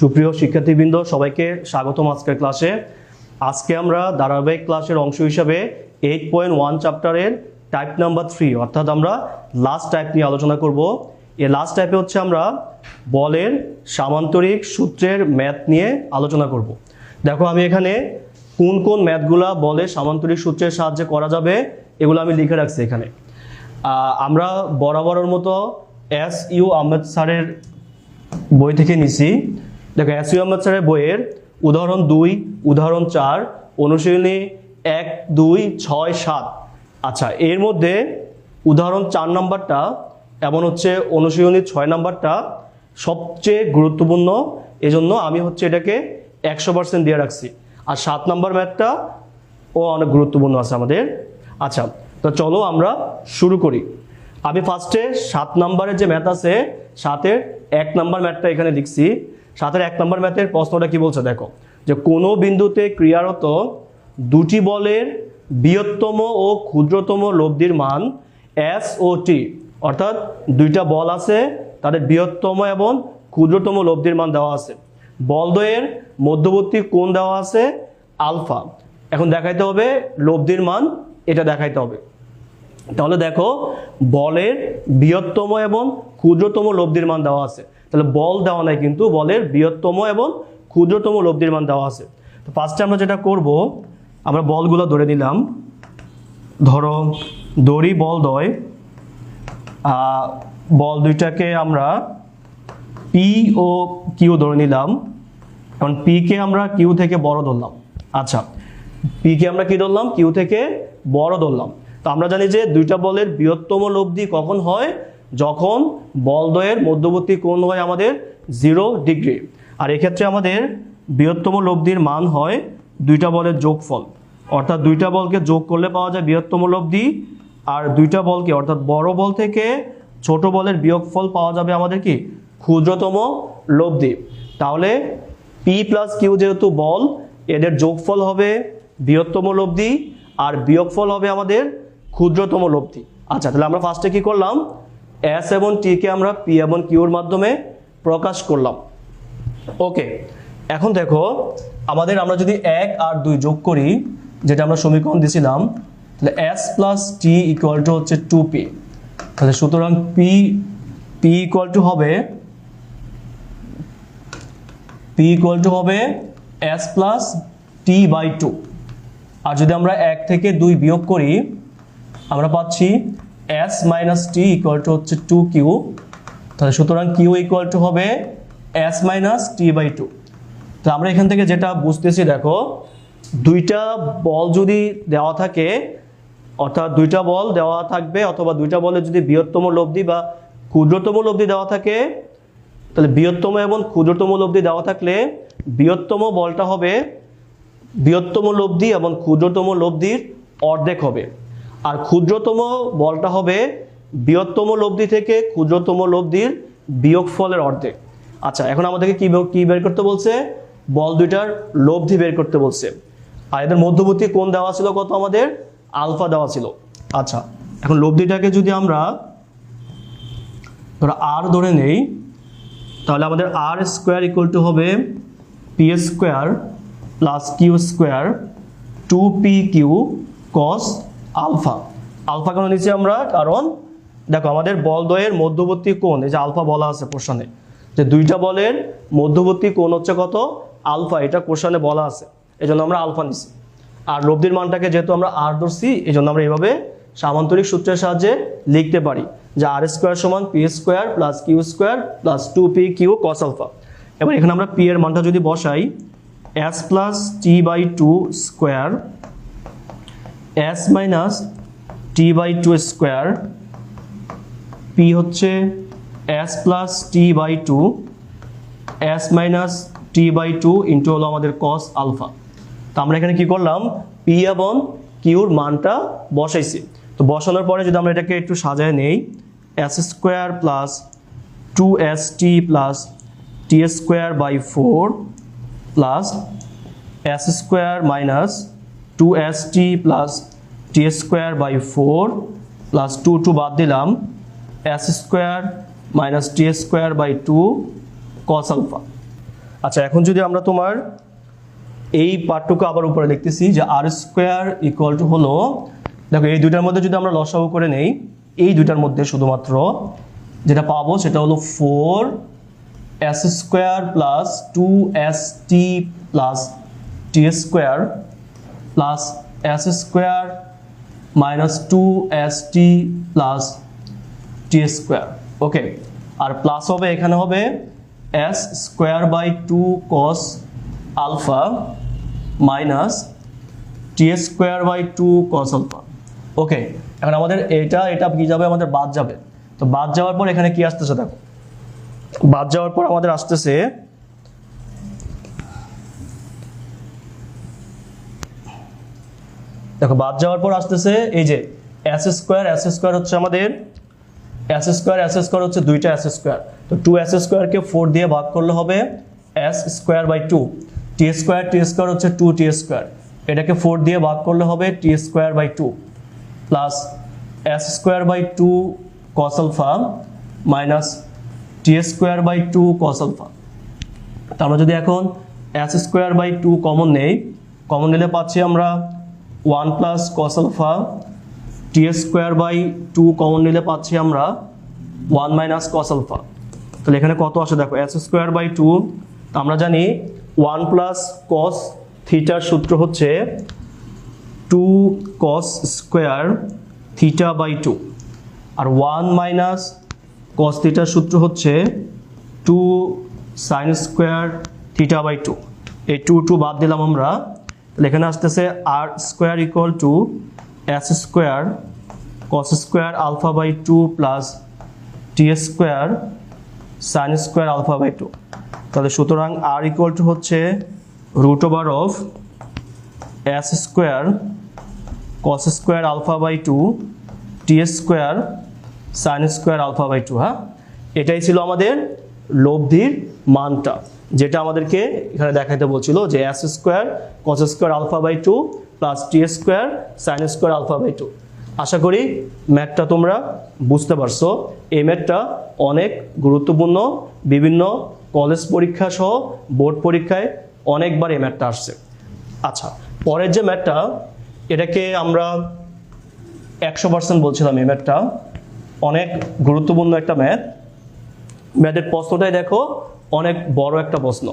সুপ্রিয় শিক্ষার্থীবৃন্দ, সবাইকে স্বাগতম আজকের ক্লাসে। আজকে আমরা ধারাবাহিক ক্লাসের অংশ হিসাবে এইট পয়েন্ট ওয়ান চ্যাপ্টারের টাইপ নাম্বার থ্রি অর্থাৎ আমরা লাস্ট টাইপ নিয়ে আলোচনা করব। এ লাস্ট টাইপে হচ্ছে আমরা বলের সামান্তরিক সূত্রের ম্যাথ নিয়ে আলোচনা করব। দেখো, আমি এখানে কোন কোন ম্যাথগুলা বলে সামান্তরিক সূত্রের সাহায্যে করা যাবে, এগুলো আমি লিখে রাখছি এখানে। আমরা বরাবরের মতো এস ইউ আহমেদ স্যারের বই থেকে নিছি। দেখো এস ইউ আহমেদ স্যারের বইয়ের উদাহরণ দুই, উদাহরণ চার, অনুশীলনী এক, দুই, ছয়, সাত। আচ্ছা এর মধ্যে উদাহরণ চার নাম্বারটা এমন হচ্ছে অনুশীলনী ছয় নাম্বারটা সবচেয়ে গুরুত্বপূর্ণ। এজন্য আমি হচ্ছে এটাকে একশো পার্সেন্ট দিয়ে রাখছি। আর সাত নাম্বার ম্যাথটা ও অনেক গুরুত্বপূর্ণ আছে আমাদের। আচ্ছা তো চলো আমরা শুরু করি। আমি ফার্স্টে সাত নাম্বারের যে ম্যাথ আছে, সাতের এক নাম্বার ম্যাথটা এখানে লিখছি। সাতের এক নম্বর ম্যাথের প্রশ্নটা কি বলছে? দেখো, যে কোনো বিন্দুতে ক্রিয়ারত দুটি বলের বৃহত্তম ও ক্ষুদ্রতম লব্ধির মান এস ও টি অর্থাৎ দুইটা বল আছে, তাদের বৃহত্তম এবং ক্ষুদ্রতম লব্ধির মান দেওয়া আছে। বলদ্বয়ের মধ্যবর্তী কোণ দেওয়া আছে আলফা। এখন দেখাইতে হবে লব্ধির মান, এটা দেখাইতে হবে। তাহলে দেখো, বলের বৃহত্তম এবং ক্ষুদ্রতম লব্ধির মান দেওয়া আছে। তাহলে বল দেওয়া নাই কিন্তু বলের বৃহত্তম এবং ক্ষুদ্রতম লব্ধির মান দেওয়া আছে। তো ফার্স্টে আমরা যেটা করব, আমরা বলগুলো ধরে নিলাম। ধরো, দড়ি, বল, দয়। বল দুইটাকে আমরা পি ও কিউ ধরে নিলাম। কারণ পি কে আমরা কিউ থেকে বড় ধরলাম। আচ্ছা পি কে আমরা কি ধরলাম? কিউ থেকে বড় ধরলাম। তো আমরা জানি যে দুইটা বলের বৃহত্তম লব্ধি কখন হয়? যখন বলদ্বয়ের মধ্যবর্তী কোণ হয় আমাদের জিরো ডিগ্রি আর এক্ষেত্রে আমাদের বৃহত্তম লব্ধির মান হয় দুইটা বলের যোগফল। অর্থাৎ দুইটা বলকে যোগ করলে পাওয়া যায় বৃহত্তম লব্ধি, আর দুইটা বলকে, অর্থাৎ বড় বল থেকে ছোট বলের বিয়োগফল পাওয়া যাবে আমাদের কি? ক্ষুদ্রতম লব্ধি। তাহলে পি প্লাস কিউ যেহেতু বল, এদের যোগফল হবে বৃহত্তম লব্ধি, আর বিয়োগফল হবে আমাদের ক্ষুদ্রতম লব্ধি। আচ্ছা তাহলে আমরা ফার্স্টে কি করলাম? এস এবং টি কে আমরা পি এবং কিউর মাধ্যমে প্রকাশ করলাম। ওকে এখন দেখো, আমাদের আমরা যদি এক আর দুই যোগ করি, যেটা আমরা সমীকরণ দিছিলাম, তাহলে S plus T equal to হচ্ছে টু পি তাহলে সুতরাং পি পি ইকুয়াল টু হবে পি ইকুয়াল টু হবে S plus T by two. আর যদি আমরা এক থেকে দুই বিয়োগ করি, আমরা পাচ্ছি S minus T equal to হচ্ছে টু কিউ তাহলে সুতরাং কিউ ইকুয়াল টু হবে S minus T by two তো আমরা এখান থেকে যেটা বুঝতেছি, দেখো, দুইটা বল যদি দেওয়া থাকে, অর্থাৎ দুইটা বল দেওয়া থাকবে অথবা দুইটা বলের যদি বৃহত্তম লব্ধি বা ক্ষুদ্রতম লব্ধি দেওয়া থাকে, তাহলে বৃহত্তম এবং ক্ষুদ্রতম লব্ধি দেওয়া থাকলে বৃহত্তম বলটা হবে বৃহত্তম লব্ধি এবং ক্ষুদ্রতম লব্ধির অর্ধেক হবে। আর ক্ষুদ্রতম বলটা হবে বৃহত্তম লব্ধি থেকে ক্ষুদ্রতম লব্ধির বিয়োগফলের অর্ধেক। আচ্ছা এখন আমাদেরকে কি কি বের করতে বলছে? বল দুইটার লব্ধি বের করতে বলছে। আর এদের মধ্যবর্তী কোন দেওয়া ছিল কত আমাদের? আলফা দেওয়া ছিল। আচ্ছা এখন লব্ধিটাকে যদি আমরা ধরো আর ধরে নেই, তাহলে আমাদের আর স্কোয়ার ইকুয়াল টু হবে P square plus Q square two P Q cos alpha. Alpha কেন নিচ্ছি আমরা? কারণ দেখো, আমাদের বল দ্বয়ের মধ্যবর্তী কোণ, এই যে আলফা বলা আছে কোশ্চানে যে দুইটা বলের মধ্যবর্তী কোণ হচ্ছে কত? আলফা, এটা কোশ্চানে বলা আছে এই জন্য আমরা আলফা নিছি আর লব্ধির মানটাকে যেহেতু আমরা আর ধরছি এই জন্য আমরা এইভাবে সামান্তরিক সূত্রের সাহায্যে লিখতে পারি যে আর স্কোয়ার সমান P square plus Q square plus two P Q cos alpha এবার এখানে আমরা পি এর মানটা যদি বসাই S plus T by two square S minus T by two square P হচ্ছে S plus T by two S minus T by two into হলো আমাদের কস আলফা তো আমরা এখানে কি করলাম? পি এবং কিউর মানটা বসাইছি। তো বসানোর পরে যদি আমরা এটাকে একটু সাজায় নেই S square plus two S T plus T square by four plus S square minus two S T plus T square by four plus two two বাদ দিলাম S square minus T square by two cos alpha আচ্ছা এখন যদি আমরা তোমার এই পার্টটুকু আবার উপরে লিখতেছি যে আর স্কোয়ার ইকুয়াল টু হলো, দেখো, এই দুইটার মধ্যে যদি আমরা লসাগু করে নেই, এই দুইটার মধ্যে শুধুমাত্র যেটা পাবো সেটা হলো four S square plus two S T plus T square plus S square minus two S T plus T square okay আর প্লাস হবে এখানে হবে S square by two cos alpha minus T square by two cos alpha okay এখন আমাদের এটা এটা কি যাবে? আমাদের বাদ যাবে। তো বাদ যাওয়ার পর এখানে কি আসতেছে দেখো? বাদ যাওয়ার পর আমাদের আসতেছে দেখো, বাদ যাওয়ার পর আসতেছে এই যে এস স্কোয়ার এস স্কোয়ার হচ্ছে আমাদের এস স্কোয়ার এস স্কোয়ার হচ্ছে দুইটা এস স্কোয়ার তো টু এস স্কোয়ারকে ফোর দিয়ে ভাগ করলে হবে S square by two T square T square হচ্ছে টু টি স্কোয়ার এটাকে ফোর দিয়ে ভাগ করলে হবে T square by two plus S square by two cos alpha minus T square by two cos alpha আমরা যদি এখন S square by two common নেই কমন নিলে পাচ্ছি আমরা one plus cos alpha T square by two common নিলে পাচ্ছি আমরা ওয়ান মাইনাস কস আলফা তাহলে এখানে কত আসে দেখো এস স্কোয়ার বাই টু আমরা জানি ওয়ান প্লাস কস থিটার সূত্র হচ্ছে two cos square theta by two R one minus cos থিটার সূত্র হচ্ছে two sine square theta by two এই টু টু বাদ দিলাম আমরা। তাহলে আসতেছে R square equal to S square cos square alpha by two plus T square sine square alpha by two তাহলে সুতরাং আর ইকুয়াল টু হচ্ছে root over of S square cos square alpha by two T square sine square alpha by two হ্যাঁ? এটাই ছিল আমাদের লব্ধির মানটা। যেটা আমাদেরকে এখানে দেখাইতে বলছিল যে S square cos square alpha by two plus T square sine square alpha by two আশা করি ম্যাথটা তোমরা বুঝতে পারছ। এই ম্যাথটা অনেক গুরুত্বপূর্ণ। বিভিন্ন কলেজ পরীক্ষা সহ বোর্ড পরীক্ষায় অনেকবার এই ম্যাথটা আসছে। আচ্ছা পরের যে ম্যাথটা, এটাকে আমরা একশো পার্সেন্ট বলছিলাম এই ম্যাথটা। অনেক গুরুত্বপূর্ণ একটা ম্যাথ। ম্যাথের প্রশ্নটাই দেখো অনেক বড় একটা প্রশ্ন।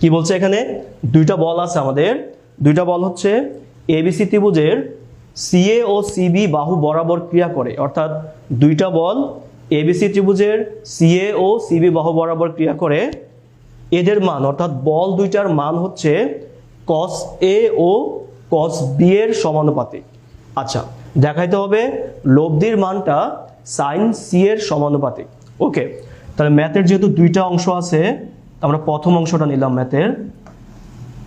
কি বলছে এখানে? দুইটা বল আছে আমাদের। দুইটা বল হচ্ছে এবিসি ত্রিভুজের সিএ ও সিবি বাহু বরাবর ক্রিয়া করে। অর্থাৎ দুইটা বল এবিসি ত্রিভুজের সিএ ও সিবি বাহু বরাবর ক্রিয়া করে। এদের মান, অর্থাৎ বল দুইটার মান হচ্ছে কস এ ও কস বি এর সমানুপাতিক। আচ্ছা দেখাইতে হবে লব্ধির মানটা সাইন সি এর সমানুপাতিক। ওকে তাহলে ম্যাথের যেহেতু দুইটা অংশ আছে, আমরা প্রথম অংশটা নিলাম ম্যাথের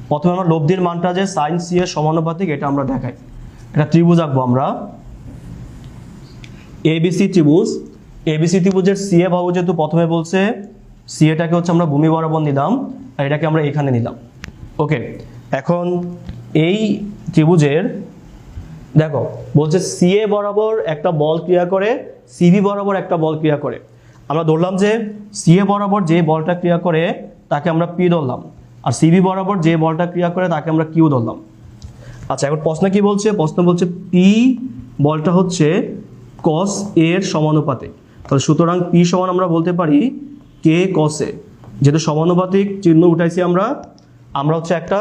প্রথমে আমরা লব্ধির মানটা যে সাইন সি এর সমানুপাতিক, এটা আমরা দেখাই। এটা ত্রিভুজ আঁকবো আমরা। এবিসি ত্রিভুজ। এবিসি ত্রিভুজের সি এ বাহু যেহেতু প্রথমে বলছে সি এটাকে হচ্ছে আমরা ভূমি বরাবর নিলাম, আর এটাকে আমরা এখানে নিলাম। ওকে এখন এই ত্রিভুজের, দেখো, বলছে সিএ বরাবর একটা বল ক্রিয়া করে সিবি বরাবর একটা বল ক্রিয়া করে। আমরা ধরলাম যে সিএ বরাবর যে বলটা ক্রিয়া করে তাকে আমরা পি ধরলাম। আর সিবি বরাবর যে বলটা ক্রিয়া করে তাকে আমরা কিউ ধরলাম। আচ্ছা এখন প্রশ্ন কি বলছে? প্রশ্ন বলছে পি বলটা হচ্ছে কস এর সমানুপাতিক। তাহলে সুতরাং পি সমান আমরা বলতে পারি কে কসে যেহেতু সমানুপাতিক চিহ্ন উঠাইছি আমরা আমরা হচ্ছে একটা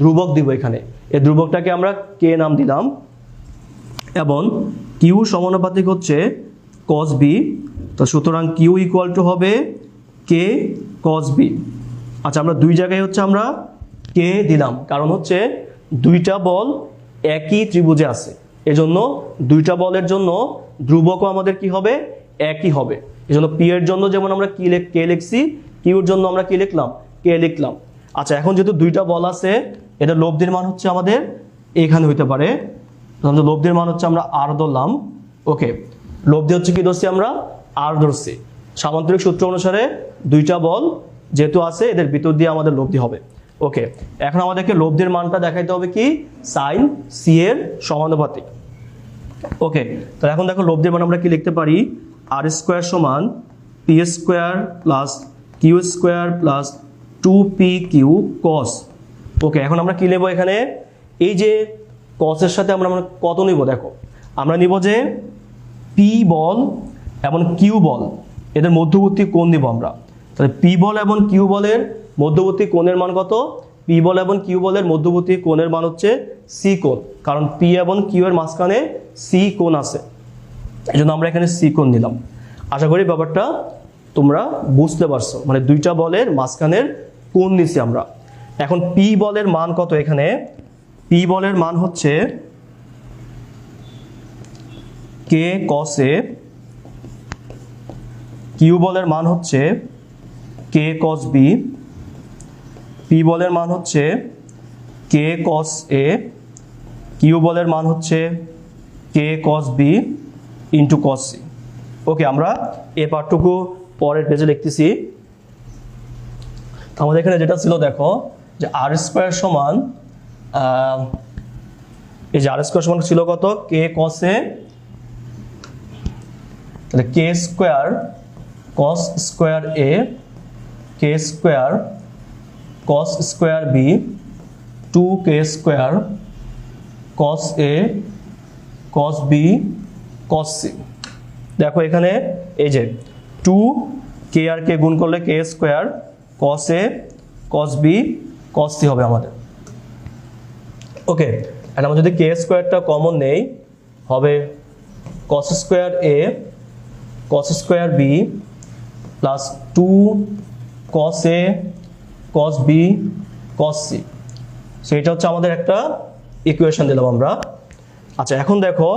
ধ্রুবক দিব এখানে। এই ধ্রুবকটাকে আমরা কে নাম দিলাম। এবং কিউ সমানুপাতিক হচ্ছে কস বি তো সুতরাং কিউ ইকুয়াল টু হবে কে কস বি আচ্ছা আমরা দুই জায়গায় হচ্ছে আমরা কে দিলাম, কারণ হচ্ছে দুইটা বল একই ত্রিভুজে আছে। এজন্য দুইটা বলের জন্য ধ্রুবকও আমাদের কি হবে? একই হবে। এজন্য পি এর জন্য যেমন আমরা কি কে লিখছি কিউর জন্য আমরা কি লিখলাম? কে লিখলাম। আচ্ছা এখন যেহেতু দুইটা বল আছে, এটা লব্ধির মান হচ্ছে আমাদের এখানে হইতে পারে। লব্ধির মান হচ্ছে আমরা আর ধরলাম। ওকে লব্ধি হচ্ছে কি ধরছি আমরা? আর ধরছি। সামান্তরিক সূত্র অনুসারে দুইটা বল যেহেতু আছে, এদের ভিতর দিয়ে আমাদের লব্ধি হবে। ওকে, এখন আমাদেরকে লব্ধির মানটা দেখাইতে হবে কি? সাইন সি এর সমানুপাতিক। ওকে তো এখন দেখো লব্ধির মান আমরা কি লিখতে পারি? আর স্কোয়ার সমান P square plus Q square plus two P Q cos okay, এখন আমরা কি নেব এখানে? এই যে কসের সাথে আমরা আমরা কত নিব দেখো? আমরা নিব যে পি বল এবং কিউ বল, এদের মধ্যবর্তী কোণ নিব আমরা। তাহলে পি বল এবং কিউ বলের মধ্যবর্তী কোণের মান কত? পি বল এবং কিউ বলের মধ্যবর্তী কোণের মান হচ্ছে সি কোণ, কারণ পি এবং কিউ এর মাঝখানে সি কোণ আছে। এই জন্য আমরা এখানে সি কোণ নিলাম। আশা করি ব্যাপারটা তোমরা বুঝতে পারছ। মানে দুইটা বলের মাঝখানের কোণ নিছি আমরা। এখন পি বলের মান কত এখানে? পি বলের মান হচ্ছে কে কসে কিউ বলের মান হচ্ছে কে কস বি পি বলের মান হচ্ছে কে কস এ কিউ বলের মান হচ্ছে K cos B into cos C okay আমরা এ পার্টটুকু পরের পেজে লিখতেছি। আমাদের এখানে যেটা ছিল, দেখো, যে আর স্কোয়ার সমান এই যে আর স্কোয়ার সমান ছিল কত? কে কসে তাহলে K square cos square A K square cos square B two K square cos A cos B cos C দেখো এখানে এই যে টু কে আর কে গুণ করলে K square cos A cos B cos C হবে আমাদের। ওকে আর আমরা যদি কে স্কোয়ারটা কমন নেই, হবে cos square A cos square B plus two cos A cos B cos C সেটা হচ্ছে আমাদের একটা ইকুয়েশন দিলাম আমরা। আচ্ছা এখন দেখো,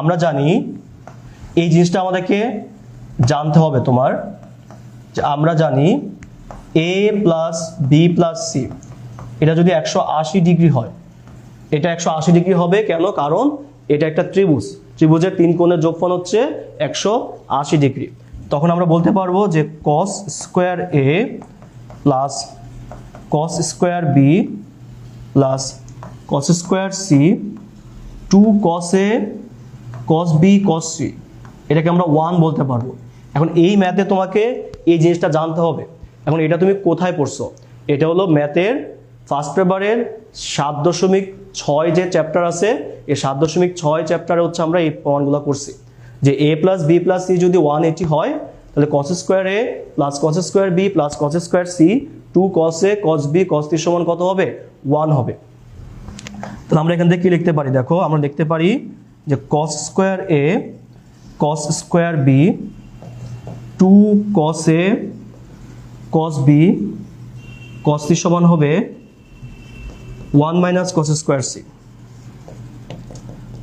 আমরা জানি এই জিনিসটা আমাদেরকে জানতে হবে তোমার। আমরা জানি A plus B plus C এটা যদি একশো আশি ডিগ্রি হয়, এটা একশো আশি ডিগ্রি হবে কেন? কারণ এটা একটা ত্রিভুজ। ত্রিভুজের তিন কোণের যোগফল হচ্ছে একশো আশি ডিগ্রি। তখন আমরা বলতে পারব যে cos square A plus cos square B plus cos square C two cos A cos B cos C এটাকে আমরা ওয়ান বলতে পারব। এখন এই ম্যাথে তোমাকে এই জিনিসটা জানতে হবে। এখন এটা তুমি কোথায় পড়ছো? এটা হলো ম্যাথের ফার্স্ট পেপারের সাত দশমিক ছয় যে চ্যাপ্টার আছে এই সাত দশমিক ছয় চ্যাপ্টারে হচ্ছে আমরা এই প্রমাণগুলো করছি। যে A plus B plus C যদি ওয়ান এইটি হয়, তাহলে cos square A plus cos square B plus cos square C two cos A cos B cos T সমান কত হবে? ওয়ান হবে। তাহলে আমরা এখান থেকে কি লিখতে পারি? দেখো, আমরা লিখতে পারি যে cos square A cos square B two cos A cos B cos C সমান হবে one minus cos square C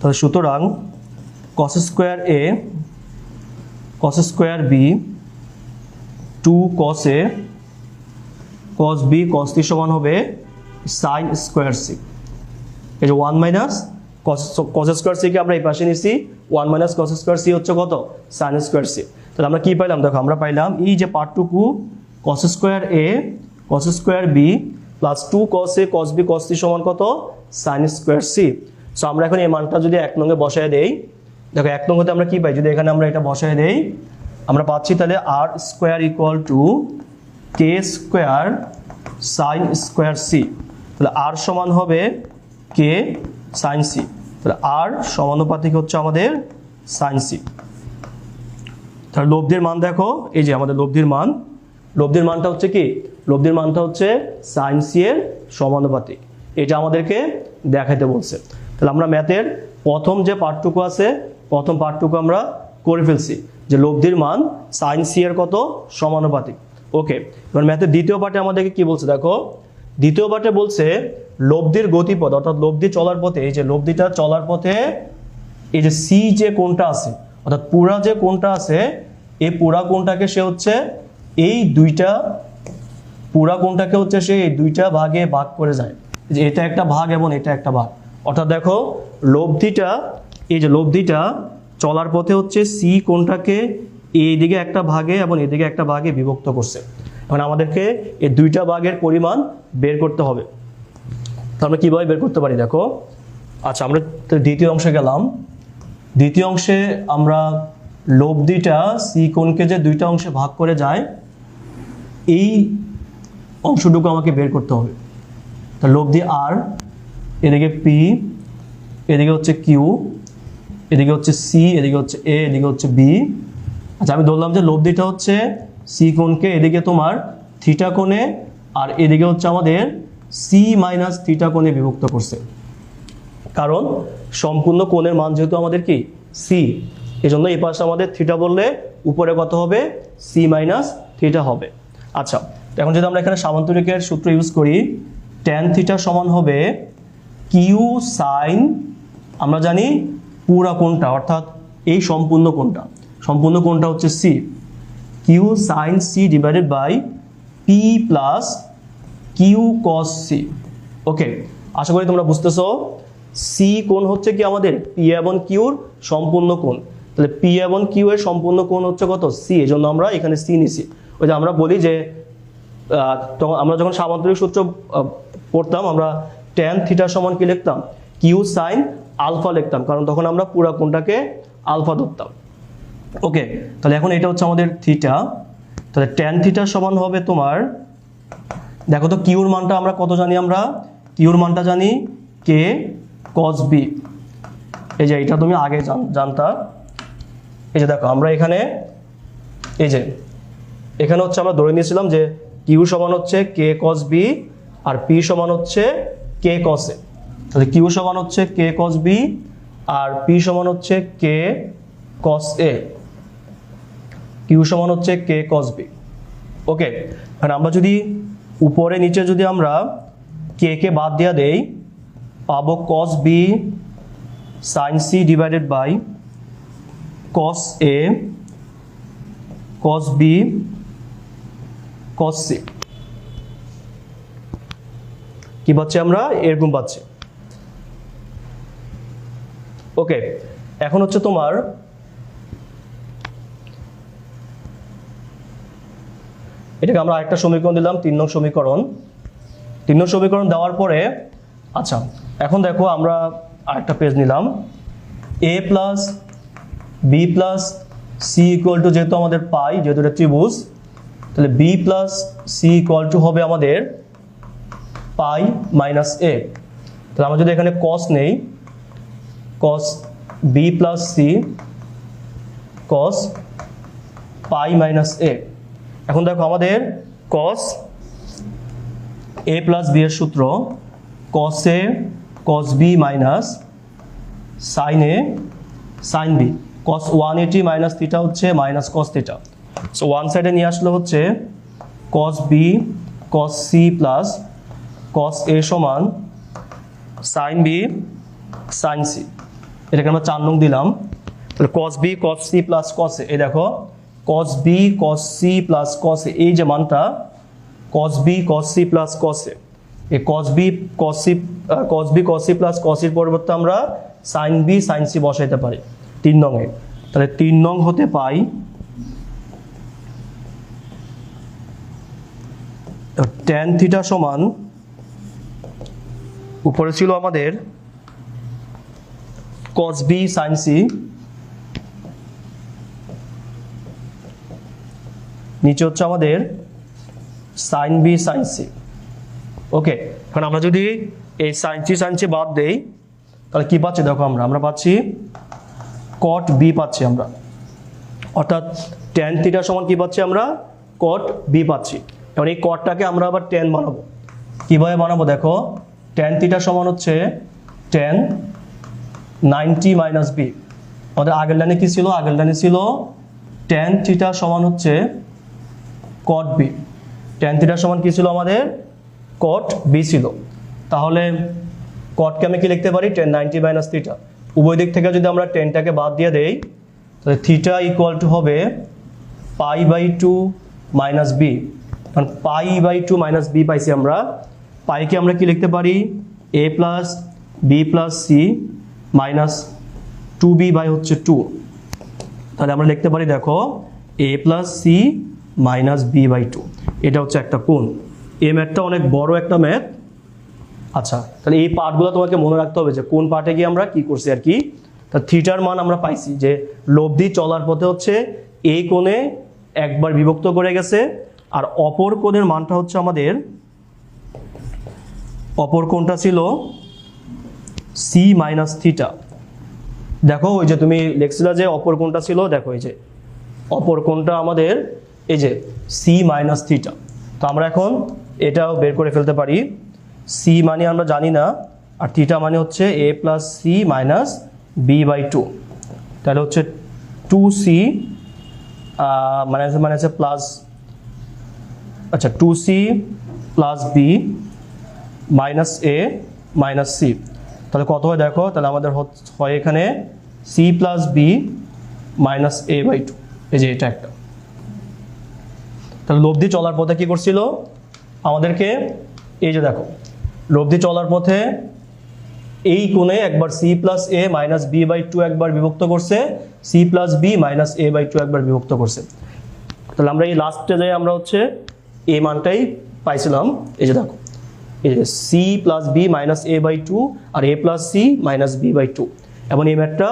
তাহলে সুতরাং cos square A cos square B two cos A cos B cos সমান হবে সাইন স্কোয়ার সি এই যে one minus cos square সিকে আমরা এই পাশে নিছি one minus cos square C হচ্ছে কত? সাইন স্কোয়ার সি তাহলে আমরা কি পাইলাম? দেখো, আমরা পাইলাম এই যে পার্টটুকু cos square A cos square B plus two cos A cos B cos সমান কত? সাইন স্কোয়ার সি সো আমরা এখন এই মানটা যদি এক নঙ্গে বসায় দেই, দেখো এক নঙ্গতে আমরা কি পাই? যদি এখানে আমরা এটা বসায় দেই, আমরা পাচ্ছি তাহলে R square equal to K square sine square C তাহলে আর সমান হবে কে সাইন সি তাহলে আর সমানুপাতিক হচ্ছে আমাদের সাইন সি তাহলে লব্ধির মান দেখো, এই যে আমাদের লব্ধির মান। লব্ধির মানটা হচ্ছে কি? লব্ধির মানটা হচ্ছে সাইন সি এর সমানুপাতিক। এটা আমাদেরকে দেখাইতে বলছে। তাহলে আমরা ম্যাথের প্রথম যে পার্টটুকু আছে, প্রথম পার্টটুকু আমরা করে ফেলছি, যে লব্ধির মান সাইন সি এর কত সমানুপাতিক। ওকে এবার ম্যাথের দ্বিতীয় পার্টে আমাদেরকে কি বলছে দেখো? দ্বিতীয় পার্টে বলছে লব্ধির গতিপথ, অর্থাৎ লব্ধি চলার পথে, এই যে লব্ধিটা চলার পথে, এই যে সি যে কোনটা আছে, অর্থাৎ পুরা যে কোনটা আছে, এই পুরা কোনটাকে সে হচ্ছে এই দুইটা, পুরা কোনটাকে হচ্ছে সে এই দুইটা ভাগে ভাগ করে যায়। যে এটা একটা ভাগ এবং এটা একটা ভাগ। অর্থাৎ দেখো, লব্ধিটা, এই যে লব্ধিটা চলার পথে হচ্ছে সি কোনটাকে এইদিকে একটা ভাগে এবং এদিকে একটা ভাগে বিভক্ত করছে। এখন আমাদেরকে এই দুইটা ভাগের পরিমাণ বের করতে হবে। তো আমরা কীভাবে বের করতে পারি দেখো? আচ্ছা আমরা দ্বিতীয় অংশে গেলাম। দ্বিতীয় অংশে আমরা লব্ধিটা সি কোণকে যে দুইটা অংশে ভাগ করে যায়, এই অংশটুকু আমাকে বের করতে হবে। তা লব্ধি আর এদিকে পি এদিকে হচ্ছে কিউ এদিকে হচ্ছে সি এদিকে হচ্ছে এ এদিকে হচ্ছে বি আচ্ছা আমি ধরলাম যে লব্ধিটা হচ্ছে সি কোণকে এদিকে তোমার থিটা কোণে আর এদিকে হচ্ছে আমাদের সি মাইনাস থিটা কোণে বিভক্ত করছে। কারণ সম্পূর্ণ কোণের মান যেহেতু আমাদের কি? সি এই জন্য এই পাশে আমাদের থিটা বললে উপরে কত হবে? সি মাইনাস থিটা হবে। আচ্ছা এখন যদি আমরা এখানে সামান্তরিকের সূত্র ইউজ করি ট্যান থিটা সমান হবে কিউ সাইন, আমরা জানি পুরা কোনটা, অর্থাৎ এই সম্পূর্ণ কোনটা? সম্পূর্ণ কোনটা হচ্ছে C. Q sine C divided by P plus Q cos C. Okay, আশা করি তোমরা বুঝতেছো, সি কোণ হচ্ছে কি আমাদের? পি এবং কিউর সম্পূর্ণ কোণ। তাহলে পি এবং কিউ এর সম্পূর্ণ কোণ হচ্ছে কত? সি এই জন্য আমরা এখানে সি নিছি। ওই যে আমরা বলি যে তখন আমরা যখন সামান্তরিক সূত্র পড়তাম, আমরা ট্যান থিটার সমান কি লিখতাম? কিউ সাইন আলফা লিখতাম। কারণ তখন আমরা পুরা কোণটাকে আলফা ধরতাম। ওকে তাহলে এখন এটা হচ্ছে আমাদের থিটা তাহলে ট্যান থিটার সমান হবে তোমার, দেখো তো কিউর মানটা আমরা কত জানি আমরা? কিউর মানটা জানি কে কস বি এই যে এটা তুমি আগে জান- জানতা। এই যে দেখো, আমরা এখানে, এই যে, এখানে হচ্ছে আমরা ধরে নিয়েছিলাম যে কিউ সমান হচ্ছে কে কস বি আর পি সমান হচ্ছে কে কস এ তাহলে কিউ সমান হচ্ছে কে কস বি আর পি সমান হচ্ছে কে কস এ কিউ সমান হচ্ছে কে কস বি ওকে আর আমরা যদি উপরে নিচে যদি আমরা কে কে বাদ দেওয়া দেই, পাবো cos B sine C divided by cos A cos B cos C কি পাচ্ছি আমরা? এরকম পাচ্ছি ওকে এখন হচ্ছে তোমার এটাকে আমরা আরেকটা সমীকরণ দিলাম, তিন নং সমীকরণ। তিন নং সমীকরণ দেওয়ার পরে আচ্ছা এখন দেখো আমরা আরেকটা পেজ নিলাম। A plus B plus C equal to যেহেতু আমাদের পাই, যেহেতু এটা ত্রিভুজ, তাহলে B plus C equal to হবে আমাদের পাই মাইনাস এ তাহলে আমরা যদি এখানে কস নেই cos B plus C cos pi minus A এখন দেখো আমাদের কস এ প্লাস বি এর সূত্র cos A cos B minus sine A sine B cos one eighty minus theta হচ্ছে minus cos theta so one সাইডে নিয়ে আসলে হচ্ছে cos B cos C plus cos A সমান সাইন বি সাইন সি এটাকে আমরা চার নং দিলাম। তাহলে cos B cos C plus cos A দেখো cos B cos C plus cos এই যে মানটা cos B cos C plus cos A এই cos B cos C cos B cos C plus cos এর পরিবর্তে আমরা সাইন বি সাইন সি বসাইতে পারি তিন নংয়ে তাহলে তিন নং হতে পাই ট্যান থিটা সমান উপরে ছিল আমাদের b sin c নিচে হচ্ছে আমাদের b sin c ওকে এখন আমরা যদি এই c sin c বাদ দেই, তাহলে কি পাচ্ছি দেখো আমরা? আমরা পাচ্ছি cot b পাচ্ছি আমরা। অর্থাৎ tan থিটা সমান কি পাচ্ছি আমরা? cot b পাচ্ছি। এখন এই কটটাকে আমরা আবার tan বানাবো। কীভাবে বানাবো দেখো? Tan থিটা সমান হচ্ছে tan নাইনটি মাইনাস বি আমাদের আগের লাইনে কি ছিল? আগের লাইনে ছিল ট্যান থিটা সমান হচ্ছে কট বি ট্যান থিটা সমান কি ছিল আমাদের? কট বি ছিল। তাহলে কটকে আমি কি লিখতে পারি? টেন নাইনটি মাইনাস থিটা উভয় দিক থেকে যদি আমরা টেনটাকে বাদ দিয়ে দেই, তাহলে থিটা ইকুয়াল টু হবে pi by two minus B কারণ pi by two minus B পাইছি আমরা পাইকে আমরা কি লিখতে পারি? A plus B plus C minus two B by হচ্ছে টু তাহলে আমরা লিখতে পারি, দেখো A plus C minus B by two এটা হচ্ছে একটা কোণ। এই ম্যাথটা অনেক বড় একটা ম্যাথ। আচ্ছা তাহলে এই পার্টগুলো তোমাকে মনে রাখতে হবে যে কোন পার্টে গিয়ে আমরা কি করছি আর কি? তা থিটার মান আমরা পাইছি যে লব্ধি চলার পথে হচ্ছে এই কোণে একবার বিভক্ত করে গেছে, আর অপর কোণের মানটা হচ্ছে আমাদের অপর কোণটা ছিল? সি মাইনাস থিটা দেখো, ওই যে তুমি লেখছিলা যে অপর কোণটা ছিল, দেখো এই যে। অপর কোণটা আমাদের? এই যে সি মাইনাস থিটা তো আমরা এখন এটাও বের করে ফেলতে পারি। সি মানে আমরা জানি না, আর থিটা মানে হচ্ছে A plus C minus B by two তাহলে হচ্ছে টু সি মানে আছে মানে আছে প্লাস আচ্ছা two C plus B minus A minus C তাহলে কত হয় দেখো? তাহলে আমাদের হয় এখানে C plus B minus A by two এই যে এটা একটা। তাহলে লব্ধি চলার পথে কি করছিল? আমাদেরকে এই যে দেখো, লব্ধি চলার পথে এই কোণে একবার C plus A minus B by two একবার বিভক্ত করছে C plus B minus A by two একবার বিভক্ত করছে। তাহলে আমরা এই লাস্টে যাই, আমরা হচ্ছে এ মানটাই পাইছিলাম। এই যে দেখো এই যে C plus B minus A by two R A plus C minus B by two এবং এই ম্যাথটা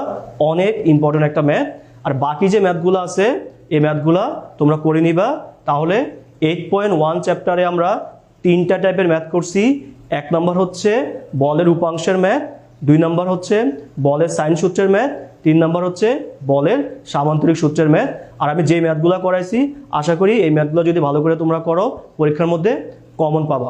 অনেক ইম্পর্টেন্ট একটা ম্যাথ আর বাকি যে ম্যাথগুলো আছে, এই ম্যাথগুলা তোমরা করে নিবা। তাহলে এইট পয়েন্ট ওয়ান চ্যাপ্টারে আমরা তিনটা টাইপের ম্যাথ করছি। এক নম্বর হচ্ছে বলের উপাংশের ম্যাথ দুই নম্বর হচ্ছে বলের সাইন সূত্রের ম্যাথ তিন নম্বর হচ্ছে বলের সামান্তরিক সূত্রের ম্যাথ আর আমি যে ম্যাথগুলো করাইছি, আশা করি এই ম্যাথগুলো যদি ভালো করে তোমরা করো, পরীক্ষার মধ্যে কমন পাবা।